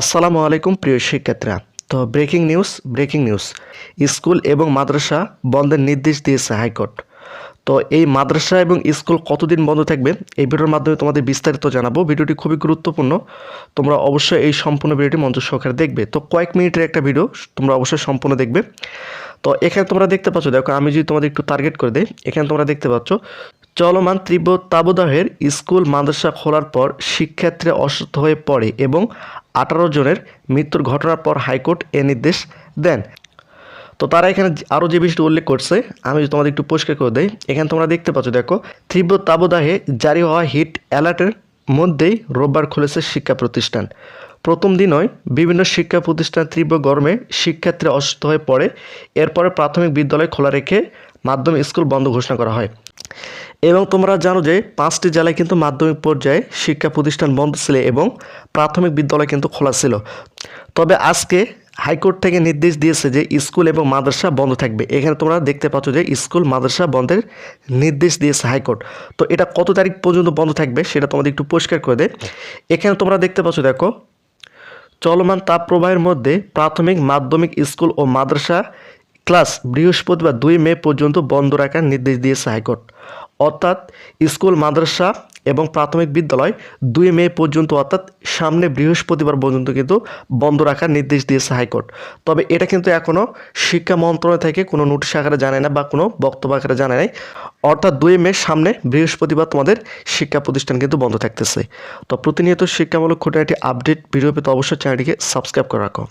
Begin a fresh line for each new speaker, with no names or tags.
আসসালামু আলাইকুম, প্রিয় শিক্ষার্থীরা। তো breaking news breaking news. School এবং মাদ্রাসা বন্ধের নির্দেশ দিয়েছে হাইকোর্ট। তো এই মাদ্রাসা এবং স্কুল কতদিন বন্ধ থাকবে, এই ভিডিওর মাধ্যমে তোমাদের বিস্তারিত জানাব। ভিডিওটি খুবই গুরুত্বপূর্ণ। তোমরা অবশ্যই এই সম্পূর্ণ ভিডিওটি মঞ্চ সহকারে দেখবে। তো কয়েক মিনিটের একটা ভিডিও তোমরা অবশ্যই সম্পূর্ণ দেখবে। তো এখানে তোমরা দেখতে পাচ্ছ, দেখো আমি যদি তোমাদের একটু টার্গেট করে দিই, এখানে তোমরা দেখতে পাচ্ছ চলমান তীব্র তাবদাহের স্কুল, মাদ্রাসা খোলার পর শিক্ষার্থীরা অসুস্থ হয়ে পড়ে এবং আঠারো জনের মৃত্যুর ঘটনার পর হাইকোর্ট এ নির্দেশ দেন। তো তারা এখানে আরও যে বিষয়টি উল্লেখ করছে, আমি তোমাদের একটু পরিষ্কার করে দেয় এখানে তোমরা দেখতে পাচ্ছ, দেখো, তীব্র তাবদাহে জারি হওয়া হিট অ্যালার্টের মধ্যেই রোববার খুলেছে শিক্ষা প্রতিষ্ঠান। প্রথম দিনই বিভিন্ন শিক্ষা প্রতিষ্ঠান তীব্র গরমে শিক্ষার্থীরা অসুস্থ হয়ে পড়ে। এরপরে প্রাথমিক বিদ্যালয় খোলা রেখে মাধ্যমিক স্কুল বন্ধ ঘোষণা করা হয়। এবং তোমরা জানো যে পাঁচটি জেলায় কিন্তু মাধ্যমিক পর্যায়ে শিক্ষা প্রতিষ্ঠান বন্ধ ছিল এবং প্রাথমিক বিদ্যালয় কিন্তু খোলা ছিল। তবে আজকে হাইকোর্ট থেকে নির্দেশ দিয়েছে যে স্কুল এবং মাদ্রাসা বন্ধ থাকবে। এখানে তোমরা দেখতে পাচ্ছ যে স্কুল, মাদ্রাসা বন্ধের নির্দেশ দিয়েছে হাইকোর্ট। তো এটা কত তারিখ পর্যন্ত বন্ধ থাকবে সেটা তোমাদের একটু পরিষ্কার করে দেয় এখানে তোমরা দেখতে পাচ্ছ, দেখো, চলমান তাপ প্রবাহের মধ্যে প্রাথমিক, মাধ্যমিক স্কুল ও মাদ্রাসা ক্লাস বৃহস্পতিবার দুই মে পর্যন্ত বন্ধ রাখার নির্দেশ দিয়েছে হাইকোর্ট। অর্থাৎ স্কুল, মাদ্রাসা এবং প্রাথমিক বিদ্যালয় দুই মে পর্যন্ত অর্থাৎ সামনে বৃহস্পতিবার পর্যন্ত কিন্তু বন্ধ রাখার নির্দেশ দিয়েছে হাইকোর্ট। তবে এটা কিন্তু এখনও শিক্ষা মন্ত্রণালয় থেকে কোনো নোটিশ আকারে জানায় না বা কোনো বক্তব্য আকারে জানায় নাই। অর্থাৎ দুই মে সামনে বৃহস্পতিবার তোমাদের শিক্ষা প্রতিষ্ঠান কিন্তু বন্ধ থাকতেছে। তো প্রতিনিয়ত শিক্ষামূলক খুঁটিনাটি আপডেট, ভিডিও পেতে অবশ্যই চ্যানেলটিকে সাবস্ক্রাইব করে রাখো।